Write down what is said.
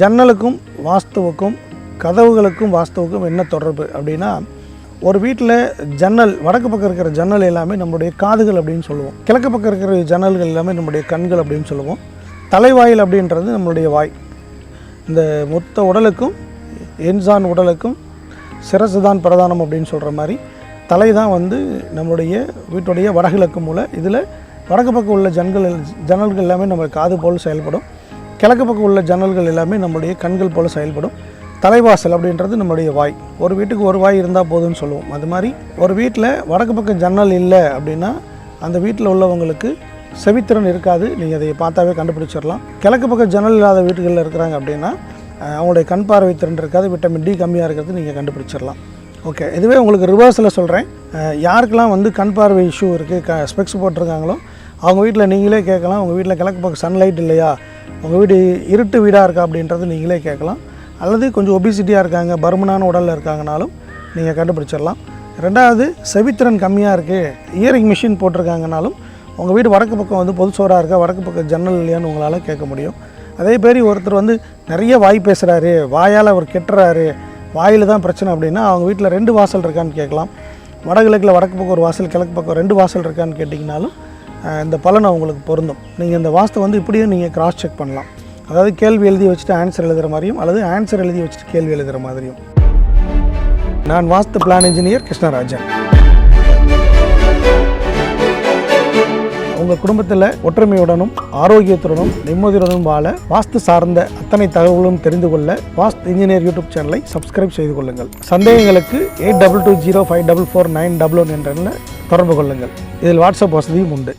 ஜன்னலுக்கும் வாஸ்துவுக்கும் கதவுகளுக்கும் வாஸ்துவுக்கும் என்ன தொடர்பு அப்படின்னா ஒரு வீட்டில் ஜன்னல் வடக்கு பக்கம் இருக்கிற ஜன்னல் எல்லாமே நம்மளுடைய காதுகள் அப்படின்னு சொல்லுவோம். கிழக்கு பக்கம் இருக்கிற ஜன்னல்கள் எல்லாமே நம்முடைய கண்கள் அப்படின்னு சொல்லுவோம். தலைவாயில் அப்படின்றது நம்மளுடைய வாய். இந்த மொத்த உடலுக்கும் என்சான் உடலுக்கும் சிரசு தான் பிரதானம் அப்படின்னு சொல்கிற மாதிரி தலை தான் வந்து நம்மளுடைய வீட்டுடைய வடகிழக்கு மூலை. இதில் வடக்கு பக்கம் உள்ள ஜன்னல்கள் ஜன்னல்கள் எல்லாமே நம்ம காது போல் செயல்படும். கிழக்கு பக்கம் உள்ள ஜன்னல்கள் எல்லாமே நம்முடைய கண்கள் போல் செயல்படும். தலைவாசல் அப்படின்றது நம்முடைய வாய். ஒரு வீட்டுக்கு ஒரு வாய் இருந்தால் போதும்னு சொல்லுவோம். அது மாதிரி ஒரு வீட்டில் வடக்கு பக்கம் ஜன்னல் இல்லை அப்படின்னா அந்த வீட்டில் உள்ளவங்களுக்கு செவித்திறன் இருக்காது. நீங்கள் அதை பார்த்தாவே கண்டுபிடிச்சிடலாம். கிழக்கு பக்கம் ஜன்னல் இல்லாத வீடுகளில் இருக்கிறாங்க அப்படின்னா அவங்களுடைய கண் பார்வை திறன் இருக்காது. விட்டமின் டி கம்மியாக இருக்கிறது நீங்கள் கண்டுபிடிச்சிடலாம். ஓகே. இதுவே உங்களுக்கு ரிவர்ஸில் சொல்கிறேன் யாருக்கெல்லாம் வந்து கண் பார்வை இஷ்யூ இருக்குது க ஸ்பெக்ஸ் போட்டிருக்காங்களோ அவங்க வீட்டில் நீங்களே கேட்கலாம். உங்கள் வீட்டில் கிழக்கு பக்கம் சன்லைட் இல்லையா? உங்கள் வீடு இருட்டு வீடாக இருக்கா அப்படின்றது நீங்களே கேட்கலாம். அல்லது கொஞ்சம் ஒபிசிட்டியாக இருக்காங்க பருமனான உடலில் இருக்காங்கனாலும் நீங்கள் கண்டுபிடிச்சிடலாம். ரெண்டாவது செவித்திறன் கம்மியாக இருக்குது இயரிங் மிஷின் போட்டிருக்காங்கனாலும் உங்கள் வீடு வடக்கு பக்கம் வந்து பொது சோறாக இருக்கா வடக்கு பக்கம் ஜன்னல் இல்லையான்னு உங்களால் கேட்க முடியும். அதே மாதிரி ஒருத்தர் வந்து நிறைய வாய் பேசுகிறாரு வாயால் அவர் கெட்டுறாரு வாயில் தான் பிரச்சனை அப்படின்னா அவங்க வீட்டில் ரெண்டு வாசல் இருக்கான்னு கேட்கலாம். வடகிழக்கில் வடக்கு பக்கம் ஒரு வாசல் கிழக்கு பக்கம் ரெண்டு வாசல் இருக்கான்னு கேட்டிங்கனாலும் இந்த பலன் உங்களுக்கு பொருந்தும். நீங்கள் இந்த வாஸ்து வந்து இப்படியும் நீங்கள் கிராஸ் செக் பண்ணலாம். அதாவது கேள்வி எழுதி வச்சுட்டு ஆன்சர் எழுதுகிற மாதிரியும் அல்லது ஆன்சர் எழுதி வச்சுட்டு கேள்வி எழுதுகிற மாதிரியும். நான் வாஸ்து பிளான் இன்ஜினியர் கிருஷ்ணராஜன். உங்கள் குடும்பத்தில் ஒற்றுமையுடனும் ஆரோக்கியத்துடனும் நிம்மதியுடனும் வாழ வாஸ்து சார்ந்த அத்தனை தகவலும் தெரிந்து கொள்ள வாஸ்து இன்ஜினியர் யூடியூப் சேனலை சப்ஸ்கிரைப் செய்து கொள்ளுங்கள். சந்தேகங்களுக்கு eight double two zero five double four nine double one என்ற தொடர்பு கொள்ளுங்கள். இதில் வாட்ஸ்அப் வசதியும் உண்டு.